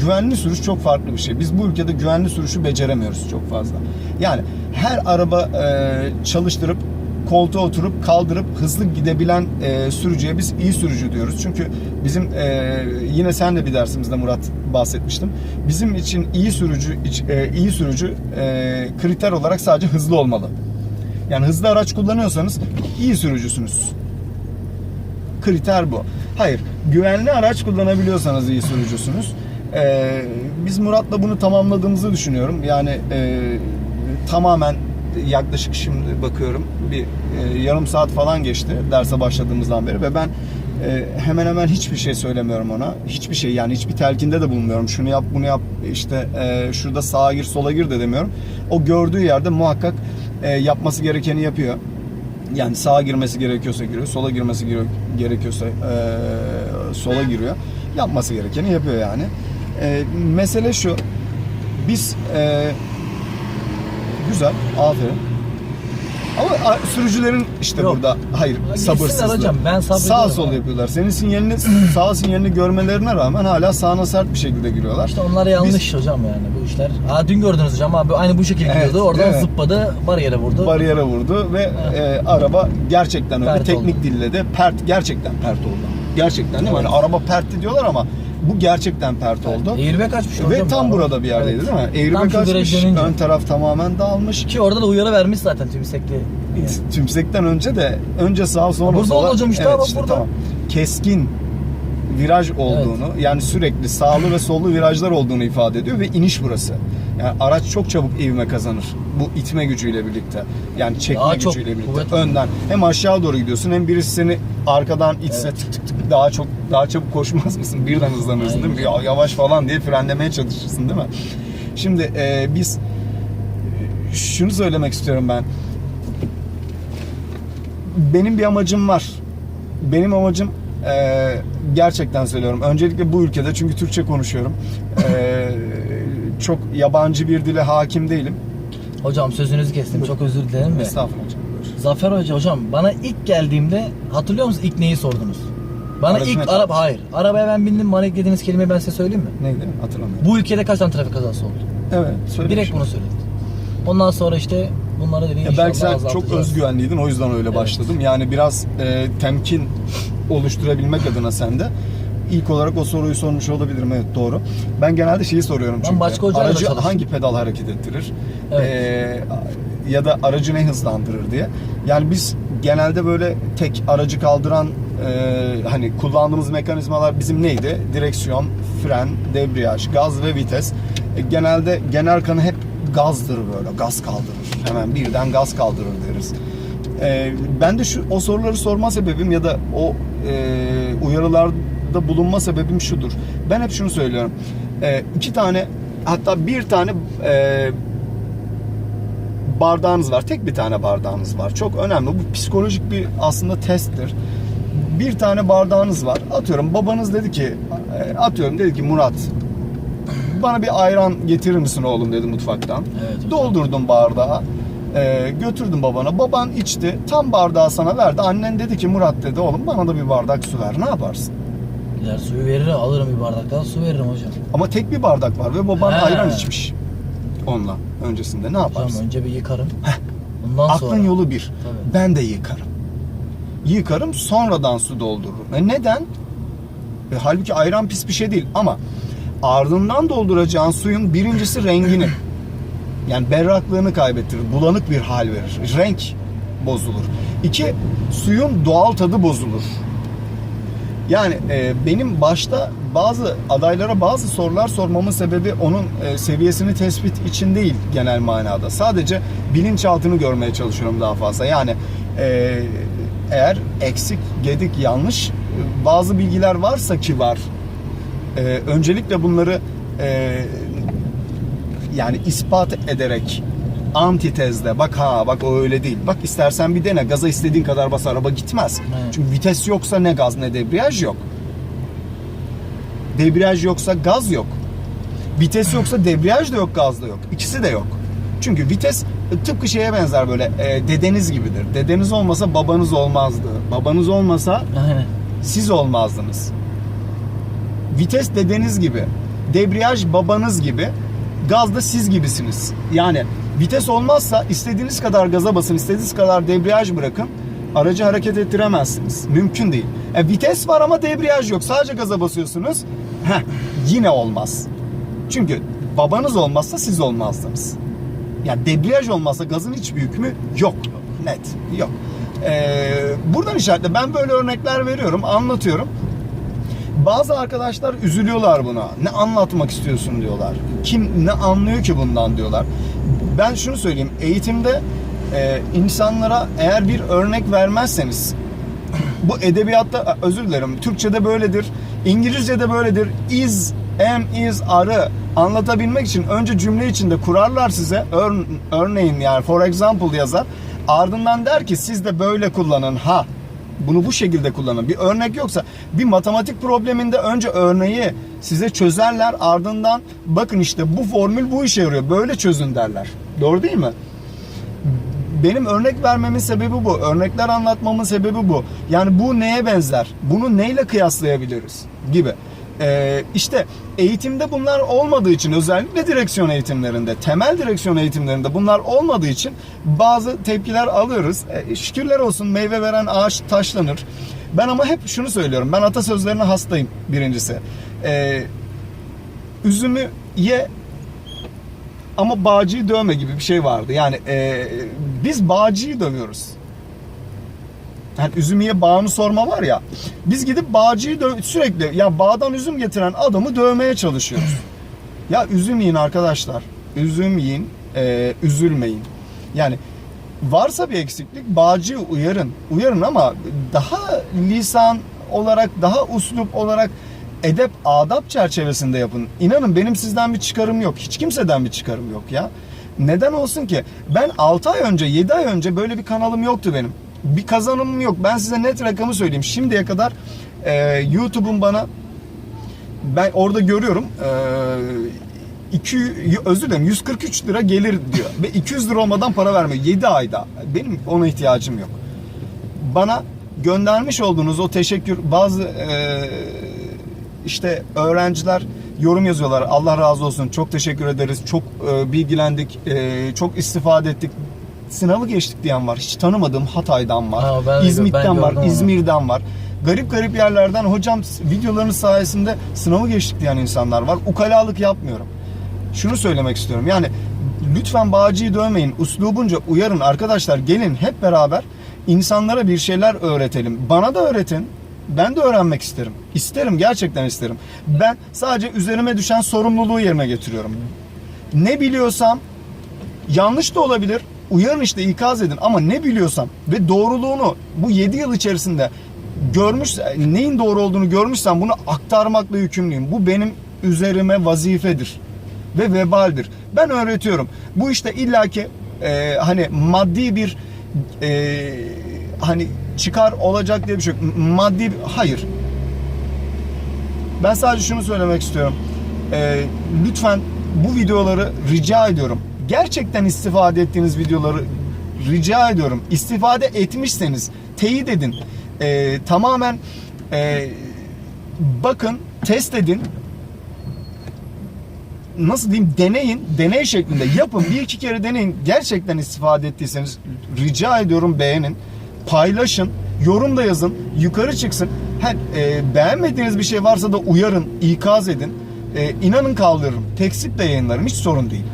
güvenli sürüş çok farklı bir şey. Biz bu ülkede güvenli sürüşü beceremiyoruz çok fazla. Yani her araba e, çalıştırıp koltuğa oturup kaldırıp hızlı gidebilen e, sürücüye biz iyi sürücü diyoruz. Çünkü bizim e, yine sen de bir dersimizde Murat bahsetmiştim. Bizim için iyi sürücü iç- e, iyi sürücü e, kriter olarak sadece hızlı olmalı. Yani hızlı araç kullanıyorsanız iyi sürücüsünüz. Kriter bu. Hayır, güvenli araç kullanabiliyorsanız iyi sürücüsünüz. Ee, biz Murat'la bunu tamamladığımızı düşünüyorum. Yani e, tamamen yaklaşık şimdi bakıyorum bir e, yarım saat falan geçti derse başladığımızdan beri ve ben e, hemen hemen hiçbir şey söylemiyorum ona. Hiçbir şey yani hiçbir telkinde de bulunmuyorum. Şunu yap, bunu yap, işte e, şurada sağa gir, sola gir de demiyorum. O gördüğü yerde muhakkak e, yapması gerekeni yapıyor. Yani sağa girmesi gerekiyorsa giriyor, sola girmesi gere- gerekiyorsa e, sola giriyor. Yapması gerekeni yapıyor yani. E, mesele şu. Biz e, güzel, aferin. Ama sürücülerin işte Yok. burada hayır sabırsızlığı. ben Sağ sol abi. yapıyorlar. Senin sinyalini sağ sinyalini görmelerine rağmen hala sağına sert bir şekilde giriyorlar. İşte onlar yanlış hocam yani bu işler. Aa dün gördünüz hocam abi aynı bu şekilde Evet, gidiyordu. Oradan mi? zıpladı, bariyere vurdu. bariyere vurdu ve Evet. e, araba gerçekten öyle Pert teknik oldu. dille de pert gerçekten pert oldu. Gerçekten değil mi? Evet. Hani araba pertti diyorlar ama bu gerçekten pert oldu. Airbag açmış hocam. Ve tam bu araba. burada bir yerdeydi Evet. değil mi? Tam Airbag şu açmış, ön taraf tamamen dağılmış. Ki orada da uyarı vermiş zaten tümsekli. Tümsekten önce de önce sağ sonra Burada sola. olacağım işte, bak burada. Keskin viraj olduğunu yani sürekli sağlı ve sollu virajlar olduğunu ifade ediyor ve iniş burası. Yani araç çok çabuk ivme kazanır bu itme gücüyle birlikte. Yani çekme Daha çok gücüyle birlikte. kuvvet- Önden hem aşağı doğru gidiyorsun hem birisi seni arkadan itse tık tık tık daha çok daha çabuk koşmaz mısın? Birden hızlanırsın değil mi? Ya, yavaş falan diye frenlemeye çalışırsın değil mi? Şimdi e, biz e, şunu söylemek istiyorum ben benim bir amacım var. Benim amacım e, gerçekten söylüyorum. Öncelikle bu ülkede çünkü Türkçe konuşuyorum. E, çok yabancı bir dile hakim değilim. Hocam sözünüzü kestim. Çok özür dilerim de. Estağfurullah hocam. buyur. Zafer Hoca hocam bana ilk geldiğimde hatırlıyor musunuz ilk neyi sordunuz? Bana Aracı ilk ne araba hayır. Arabaya ben bindim bana ilk dediğiniz kelimeyi ben size söyleyeyim mi? Neydi? Hatırlamıyorum. Bu ülkede kaç tane trafik kazası oldu? Evet. Söyle Direkt bunu söyledim. Ondan sonra işte bunlara dedi Ya inşallah belki sen çok azaltacağız. özgüvenliydin o yüzden öyle başladım. Yani biraz e, temkin oluşturabilmek adına sende. İlk olarak o soruyu sormuş olabilirim evet doğru. Ben genelde şeyi soruyorum Ben çünkü. başka hocayla da aracı çalıştım. hangi pedal hareket ettirir? Evet. E, ya da aracı ne hızlandırır diye. Yani biz genelde böyle tek aracı kaldıran e, hani kullandığımız mekanizmalar bizim neydi? Direksiyon, fren, debriyaj, gaz ve vites. E, genelde genel kanı hep gazdır böyle. Gaz kaldırır. Hemen birden gaz kaldırır deriz. E, ben de şu o soruları sorma sebebim ya da o e, uyarılarda bulunma sebebim şudur. Ben hep şunu söylüyorum. E, iki tane hatta bir tane e, bardağınız var. Tek bir tane bardağınız var. Çok önemli. Bu psikolojik bir aslında testtir. Bir tane bardağınız var. Atıyorum babanız dedi ki e, atıyorum dedi ki Murat bana bir ayran getirir misin oğlum dedi mutfaktan. Evet. Doldurdum bardağı. e, götürdüm babana. Baban içti. Tam bardağı sana verdi. Annen dedi ki Murat dedi oğlum bana da bir bardak su ver. Ne yaparsın? Gider suyu verir alırım bir bardak daha su veririm hocam. Ama tek bir bardak var ve baban He. ayran içmiş. Onunla öncesinde ne Hocam yaparsın? önce bir yıkarım. Bundan sonra. Aklın yolu bir. Tabii. Ben de yıkarım. Yıkarım sonradan su doldururum. E neden? E, halbuki ayran pis bir şey değil ama ardından dolduracağın suyun birincisi rengini yani berraklığını kaybettirir. Bulanık bir hal verir. Renk bozulur. İki, suyun doğal tadı bozulur. Yani e, benim başta bazı adaylara bazı sorular sormamın sebebi onun e, seviyesini tespit için değil genel manada. Sadece bilinçaltını görmeye çalışıyorum daha fazla. Yani e, eğer eksik, gedik, yanlış e, bazı bilgiler varsa ki var. e, öncelikle bunları e, yani ispat ederek antitezde bak ha bak o öyle değil. Bak istersen bir dene gaza istediğin kadar bas araba gitmez. Evet. Çünkü vites yoksa ne gaz ne debriyaj yok. Debriyaj yoksa gaz yok. Vites yoksa debriyaj da yok gaz da yok. İkisi de yok. Çünkü vites e, tıpkı şeye benzer böyle e, dedeniz gibidir. Dedeniz olmasa babanız olmazdı. Babanız olmasa Aynen. siz olmazdınız. Vites dedeniz gibi. Debriyaj babanız gibi, gaz da siz gibisiniz. Yani vites olmazsa istediğiniz kadar gaza basın, istediğiniz kadar debriyaj bırakın. Aracı hareket ettiremezsiniz. Mümkün değil. E, vites var ama debriyaj yok. Sadece gaza basıyorsunuz. Heh, yine olmaz. Çünkü babanız olmazsa siz olmazdınız. Yani debriyaj olmazsa gazın hiçbir hükmü yok. Net. Yok. Ee, buradan işaretle ben böyle örnekler veriyorum, anlatıyorum. Bazı arkadaşlar üzülüyorlar buna. Ne anlatmak istiyorsun diyorlar. Kim ne anlıyor ki bundan diyorlar. Ben şunu söyleyeyim. Eğitimde e, insanlara eğer bir örnek vermezseniz bu edebiyatta özür dilerim. Türkçe'de böyledir. İngilizce'de böyledir. Is, am, is, are'ı anlatabilmek için önce cümle içinde kurarlar size. Ör- örneğin yani for example yazar. Ardından der ki siz de böyle kullanın ha. Bunu bu şekilde kullanın. Bir örnek yoksa bir matematik probleminde önce örneği size çözerler. Ardından bakın işte bu formül bu işe yarıyor. Böyle çözün derler. Doğru değil mi? benim örnek vermemin sebebi bu. Örnekler anlatmamın sebebi bu. Yani bu neye benzer? Bunu neyle kıyaslayabiliriz? Gibi. Ee, işte eğitimde bunlar olmadığı için özellikle direksiyon eğitimlerinde, temel direksiyon eğitimlerinde bunlar olmadığı için bazı tepkiler alıyoruz. Ee, şükürler olsun meyve veren ağaç taşlanır. Ben ama hep şunu söylüyorum. Ben atasözlerine hastayım birincisi. Ee, üzümü ye ama bağcıyı dövme gibi bir şey vardı. Yani e, biz bağcıyı dövüyoruz. Yani üzümüye bağını sorma var ya. Biz gidip bağcıyı sürekli ya bağdan üzüm getiren adamı dövmeye çalışıyoruz. ya üzüm yiyin arkadaşlar. Üzüm yiyin, e, üzülmeyin. Yani varsa bir eksiklik bağcıyı uyarın. Uyarın ama daha lisan olarak, daha uslup olarak edep, adap çerçevesinde yapın. İnanın benim sizden bir çıkarım yok. Hiç kimseden bir çıkarım yok ya. Neden olsun ki? Ben 6 ay önce, 7 ay önce böyle bir kanalım yoktu benim. Bir kazanımım yok. Ben size net rakamı söyleyeyim. Şimdiye kadar e, YouTube'un bana ben orada görüyorum e, 2 özür dilerim 143 lira gelir diyor. Ve 200 lira olmadan para vermiyor 7 ayda. Benim ona ihtiyacım yok. Bana göndermiş olduğunuz o teşekkür bazı e, işte öğrenciler yorum yazıyorlar. Allah razı olsun. Çok teşekkür ederiz. Çok e, bilgilendik. e, çok istifade ettik. Sınavı geçtik diyen var. Hiç tanımadığım Hatay'dan var. Aa, ben İzmit'ten ben var. İzmir'den var. Garip garip yerlerden hocam videolarınız sayesinde sınavı geçtik diyen insanlar var. Ukalalık yapmıyorum. Şunu söylemek istiyorum. Yani lütfen bağcıyı dövmeyin. Uslubunca uyarın arkadaşlar. Gelin hep beraber insanlara bir şeyler öğretelim. Bana da öğretin. Ben de öğrenmek isterim. İsterim gerçekten isterim. Ben sadece üzerime düşen sorumluluğu yerine getiriyorum. Ne biliyorsam yanlış da olabilir. Uyarın işte ikaz edin ama ne biliyorsam ve doğruluğunu bu 7 yıl içerisinde görmüş neyin doğru olduğunu görmüşsem bunu aktarmakla yükümlüyüm. Bu benim üzerime vazifedir ve vebaldir. Ben öğretiyorum. Bu işte illaki e, hani maddi bir e, hani çıkar olacak diye bir şey yok. Maddi hayır. Ben sadece şunu söylemek istiyorum. Ee, lütfen bu videoları rica ediyorum. Gerçekten istifade ettiğiniz videoları rica ediyorum. İstifade etmişseniz teyit edin. Ee, tamamen e, bakın, test edin. Nasıl diyeyim deneyin, deney şeklinde yapın. Bir iki kere deneyin. Gerçekten istifade ettiyseniz rica ediyorum beğenin, paylaşın, yorum da yazın, yukarı çıksın. Ha, e, beğenmediğiniz bir şey varsa da uyarın, ikaz edin. E, inanın kaldırırım. Tekstip de yayınlarım hiç sorun değil.